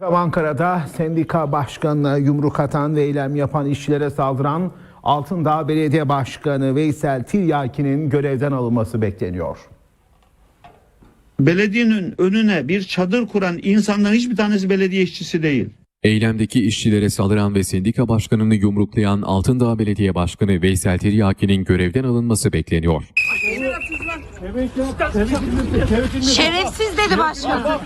Ankara'da sendika başkanına yumruk atan ve eylem yapan işçilere saldıran Altındağ Belediye Başkanı Veysel Tiryaki'nin görevden alınması bekleniyor. Belediyenin önüne bir çadır kuran insanların hiçbir tanesi belediye işçisi değil. Eylemdeki işçilere saldıran ve sendika başkanını yumruklayan Altındağ Belediye Başkanı Veysel Tiryaki'nin görevden alınması bekleniyor. Şerefsiz dedi başkan.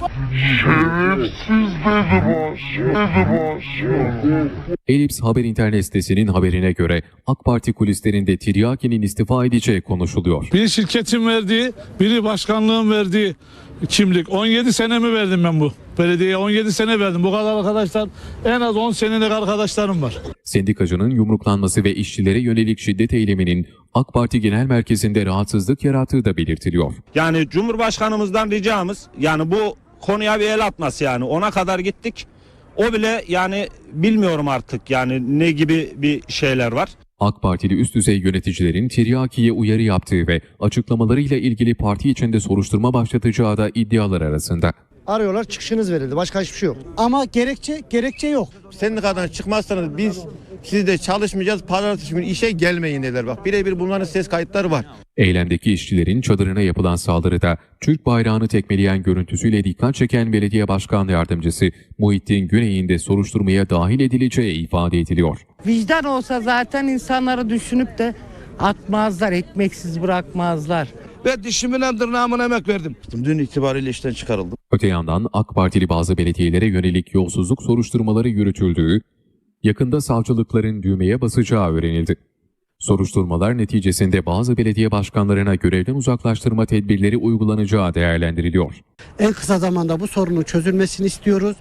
Elips Haber internet sitesinin haberine göre AK Parti kulislerinde Tiryaki'nin istifa edeceği konuşuluyor. Biri şirketin verdiği, biri başkanlığın verdiği kimlik. 17 sene mi verdim ben bu? Belediyeye 17 sene verdim. Bu kadar arkadaşlar en az 10 senelik arkadaşlarım var. Sendikacının yumruklanması ve işçilere yönelik şiddet eyleminin AK Parti Genel Merkezi'nde rahatsızlık yarattığı da belirtiliyor. Yani Cumhurbaşkanımızdan ricamız yani bu konuya bir el atması yani ona kadar gittik. O bile yani bilmiyorum artık yani ne gibi bir şeyler var. AK Partili üst düzey yöneticilerin Tiryaki'ye uyarı yaptığı ve açıklamalarıyla ilgili parti içinde soruşturma başlatacağı da iddialar arasında. Arıyorlar çıkışınız verildi. Başka hiçbir şey yok. Ama gerekçe gerekçe yok. Sendikadan çıkmazsanız biz sizde çalışmayacağız. Pazartesi günü işe gelmeyin dediler bak. Birebir bunların ses kayıtları var. Eylemdeki işçilerin çadırına yapılan saldırıda Türk bayrağını tekmeleyen görüntüsüyle dikkat çeken belediye başkan yardımcısı Muhittin Güney'in de soruşturmaya dahil edileceği ifade ediliyor. Vicdan olsa zaten insanları düşünüp de atmazlar, ekmeksiz bırakmazlar. Ve dişimin tırnağımın emek verdim. Dün itibariyle işten çıkarıldım. Öte yandan AK Partili bazı belediyelere yönelik yolsuzluk soruşturmaları yürütüldüğü, yakında savcılıkların düğmeye basacağı öğrenildi. Soruşturmalar neticesinde bazı belediye başkanlarına görevden uzaklaştırma tedbirleri uygulanacağı değerlendiriliyor. En kısa zamanda bu sorunun çözülmesini istiyoruz.